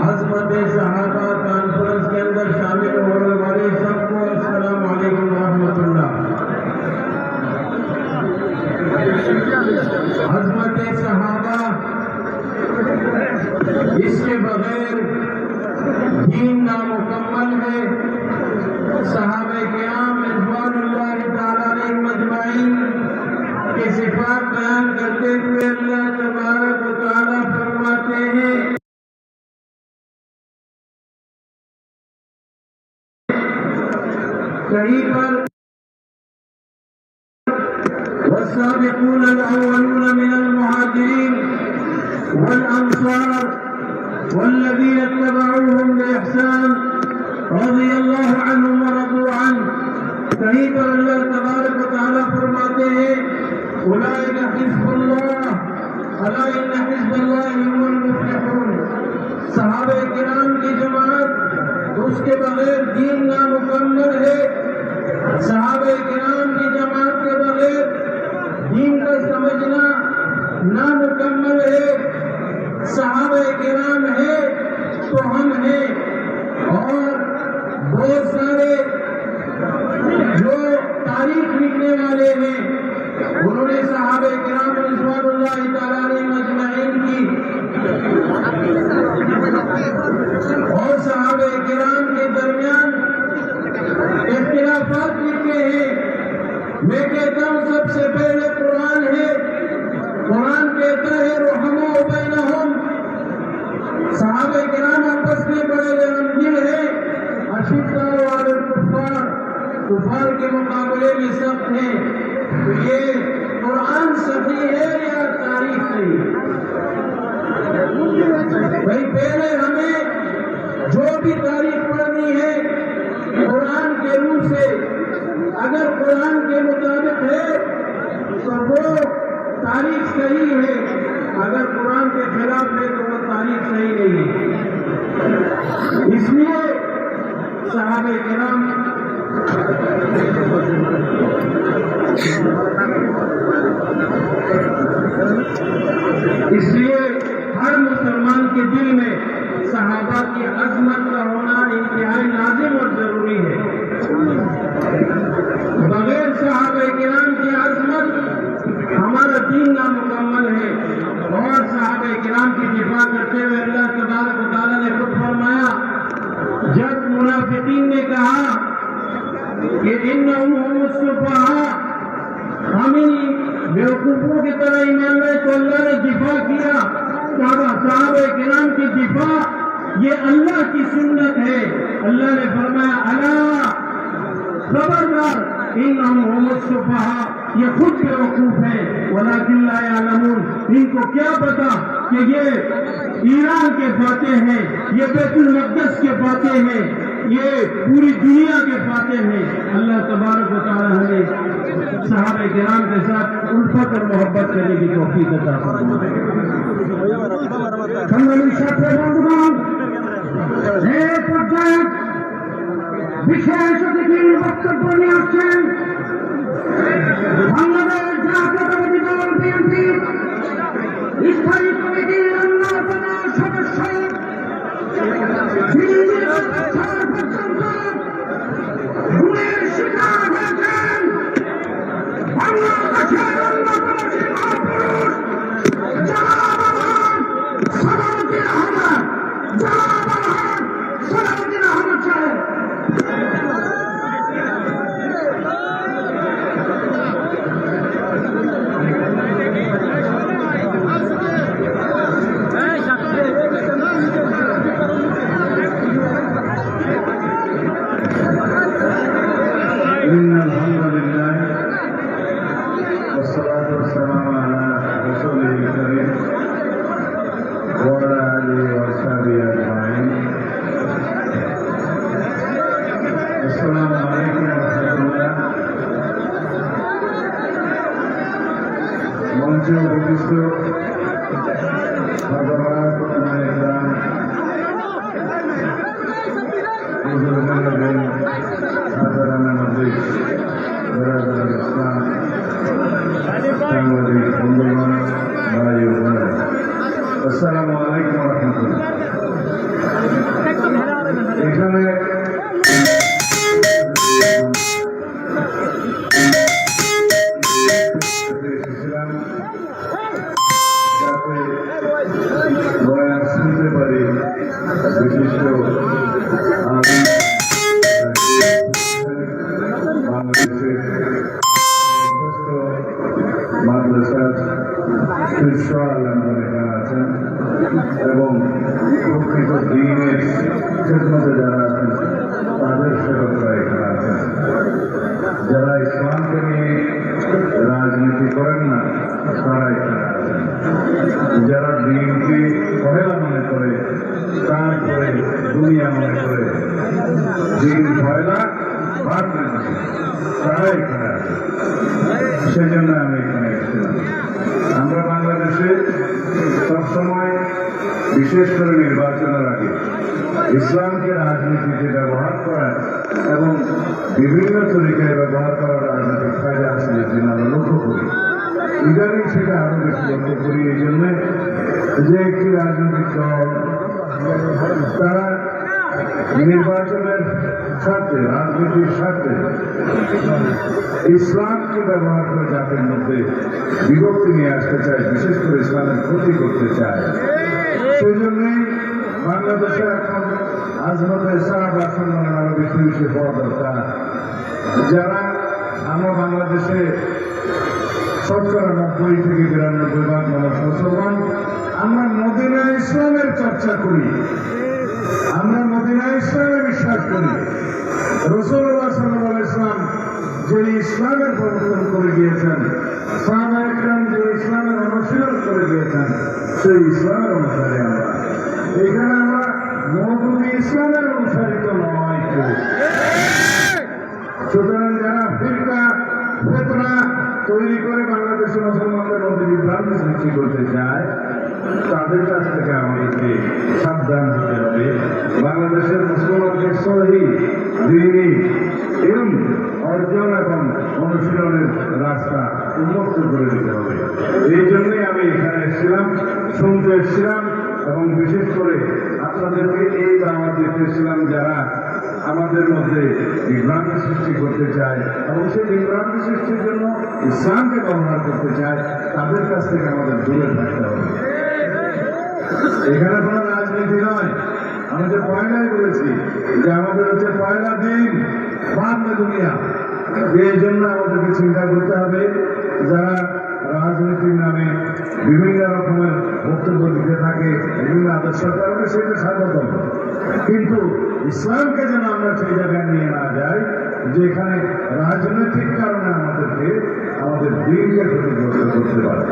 عظمت صحابہ کانفرنس کے اندر شامل कहीं पर والسابقون الأولون من المهاجرين والأنصار والذين اتبعوهم بإحسان رضي الله عنهم ورضوا عنه कहीं पर अल्लाह तबारक व तआला फरमाते हैं उलाइक हिज़्बुल्लाह अला इन्न हिज़्बल्लाहि हुमुल मुफ्लिहून सहाबे किराम की जमात उसके बगैर दीन اسلام سب سے پہلے قرآن ہے۔ قرآن کہتا ہے روحم و رحمو بینہم۔ صحابہ کرام آپس میں بڑے لمبی ہے اشدہ والے کفار کفار کے مقابلے میں سب ہیں۔ تو یہ قرآن صحیح ہے یا تاریخ صحیح؟ بھائی، پہلے ہمیں جو بھی تاریخ پڑھنی ہے، قرآن کے روح سے۔ اگر قرآن کے مطابق تاریخ صحیح ہے، اگر قرآن کے خلاف ہے تو وہ تاریخ صحیح نہیں ہے۔ اس لیے صحابہ کرام دفاع یہ اللہ کی سنت ہے۔ اللہ نے فرمایا اللہ خبردار یہ خود کے وقوف ہے ولیکن لا یعلمون۔ ان کو کیا پتا کہ یہ ایران کے فاتح ہیں، یہ بیت المقدس کے فاتح ہیں۔ یہ پوری دنیا کے فاتح ہیں۔ اللہ تبارک و تعالی ہمیں صحابہ کرام کے ساتھ الفت اور محبت کرنے کی توفیق عطا فرمائے۔ کنگلی شاہ بندگان ہے Thank you, Minister. Bhagavan, Nayaka. আসসালামু আলাইকুম রহমতুল্লাহ ভাগ তারা এখানে আছে সেই জন্য আমি এখানে এসেছিলাম আমরা বাংলাদেশে সবসময় বিশেষ করে নির্বাচনের আগে ইসলামকে রাজনীতিতে ব্যবহার করার এবং বিভিন্ন তরিকায় ব্যবহার করার রাজনৈতিক ফায়দা হাসিলের জন্য আমরা লক্ষ্য করি ইদানিং সেটা আরও বেশি লক্ষ্য করি এই জন্য যে একটি রাজনৈতিক দল তারা নির্বাচনের স্বার্থে রাজনীতির স্বার্থে ইসলামকে ব্যবহার করে জাতির মধ্যে বিভক্তি নিয়ে আসতে চায়, বিশেষ করে ইসলামের ক্ষতি করতে চায়। সেই জন্যই বাংলাদেশে এখন আজমতের সারা বাসনের আরও বেশি বেশি হওয়া দরকার। যারা আমরা বাংলাদেশে শতকরা নব্বই থেকে বিরানব্বই ভাগ মানুষ মুসলমান, আমরা মদিনা ইসলামের চর্চা করি। আমরা মদিনা ইসলামে বিশ্বাস করি। রসুল্লাহ সাল্লাহ ইসলাম যে ইসলামের প্রবর্তন করে গিয়েছেন সাহাবা যে ইসলামের অনুশীলন করে গিয়েছেন, সেই ইসলামের অনুসারে আমরা। এখানে আমরা মৌদুদি ইসলামের অনুসারিত নয়। সুতরাং যারা ফিরকা, ফেতনা তৈরি করে বাংলাদেশের মুসলমানদের মধ্যে বিভ্রান্তি সৃষ্টি করতে চায়, তাদের কাছ থেকে আমাদেরকে সাবধান হতে বাংলাদেশের মুসলমানদের সহি দিনী ইলম অর্জন এবং অনুশীলনের রাস্তা উন্মুক্ত করে দিতে হবে। এই জন্যই আমি এখানে এসেছিলাম, শুনতে এসেছিলাম এবং বিশেষ করে আপনাদেরকে এই দাওয়াত দিতে এসেছিলাম যারা আমাদের মধ্যে বিভ্রান্তি সৃষ্টি করতে চায় এবং সেই বিভ্রান্তি সৃষ্টির জন্য ইসলামকে ব্যবহার করতে চায়, তাদের কাছ থেকে আমাদের দূরে থাকতে হবে। এখানে কোনো রাজনীতি নয়। আমি যে পয়লাই বলেছি যে আমাদের হচ্ছে পয়লা দিন বাংলা দুনিয়া। এই জন্য আমাদেরকে চিন্তা করতে হবে যারা রাজনীতির নামে বিভিন্ন রকমের বক্তব্য দিতে থাকে, বিভিন্ন আদর্শ কারণে সেটা স্বাগত কিন্তু ইসলামকে যেন আমরা সেই জায়গায় নিয়ে না যাই, যেখানে রাজনৈতিক কারণে আমাদেরকে আমাদের দিনকে ক্ষতিগ্রস্ত করতে পারে।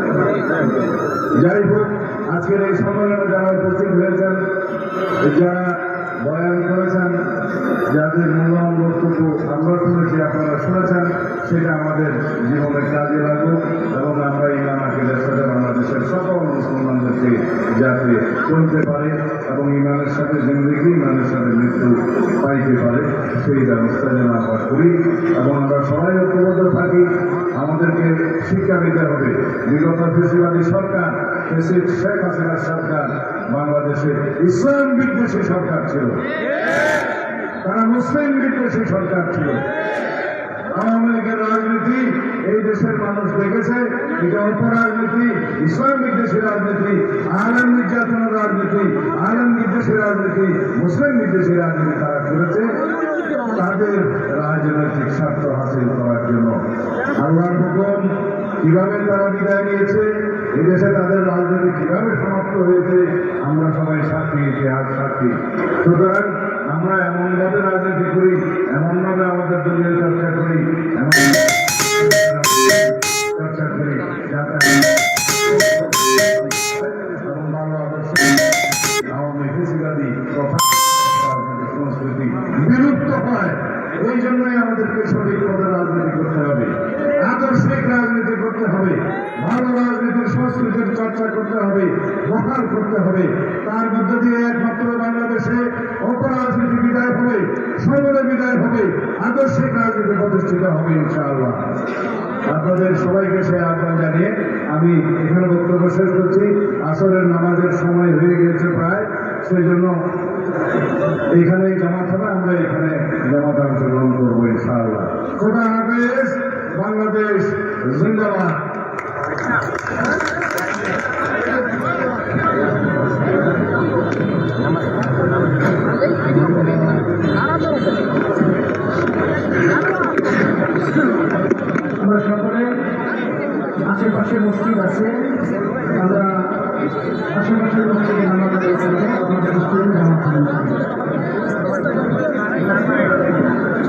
যাই হোক, আজকের এই সম্মেলনে যারা উপস্থিত হয়েছেন যারা বয়ান করেছেন, যাদের মূল্যবান বক্তব্য আমরা শুনেছি, আপনারা শুনেছেন, সেটা আমাদের জীবনের কাজে লাগুক এবং আমরা ইমান আকিদের সাথে বাংলাদেশের সকল মুসলমানদেরকে যাতে চলতে পারে এবং ইমানের সাথে জিন্দগি, ইমানের সাথে মৃত্যু পাইতে পারে। সেই ব্যবস্থা যেন আমরা করি এবং আমরা সবাই ঐক্যবদ্ধ থাকি। আমাদেরকে শিক্ষা দিতে হবে। বিগত ফেসিবাদী সরকার শেখ হাসিনার সরকার, বাংলাদেশে ইসলাম বিদ্বেষী সরকার ছিল। তারা মুসলিম বিদ্বেষী সরকার ছিল। আওয়ামী লীগের রাজনীতি এই দেশের মানুষ দেখেছে। এটা অপরাজনীতি। ইসলাম বিদ্বেষী রাজনীতি, আলম নির্যাতনের রাজনীতি, আলম বিদ্বেষী রাজনীতি, মুসলিম বিদ্বেষী রাজনীতি তারা করেছে। তাদের রাজনৈতিক স্বার্থ হাসিল করার জন্য। আল্লাহর হুকুম কীভাবে তারা বিদায় নিয়েছে, এদেশে তাদের রাজনীতি কীভাবে সমাপ্ত হয়েছে, আমরা সবাই সাক্ষী ইতিহাস সাক্ষী। সুতরাং আমরা এমনভাবে রাজনীতি করি, এমনভাবে আমাদের দলীয় চর্চা করি এমন চর্চা করি, যাতে সঠিক পথে রাজনীতি করতে হবে। আদর্শিক রাজনীতি করতে হবে। ভালো রাজনীতির সংস্কৃতির চর্চা করতে হবে বহাল করতে হবে। তার মধ্য দিয়ে একমাত্র বাংলাদেশে অপরাজনীতি বিদায় হবে সমরে বিদায় হবে, আদর্শিক রাজনীতি প্রতিষ্ঠিত হবে, ইনশাআল্লাহ। আপনাদের সবাইকে সে আহ্বান জানিয়ে আমি এখানে বক্তব্য শেষ করছি। আসরের নামাজের সময় হয়ে গেছে প্রায়। সেই জন্য এখানে জামাত হবে, আমরা এখানে জামাতে অংশগ্রহণ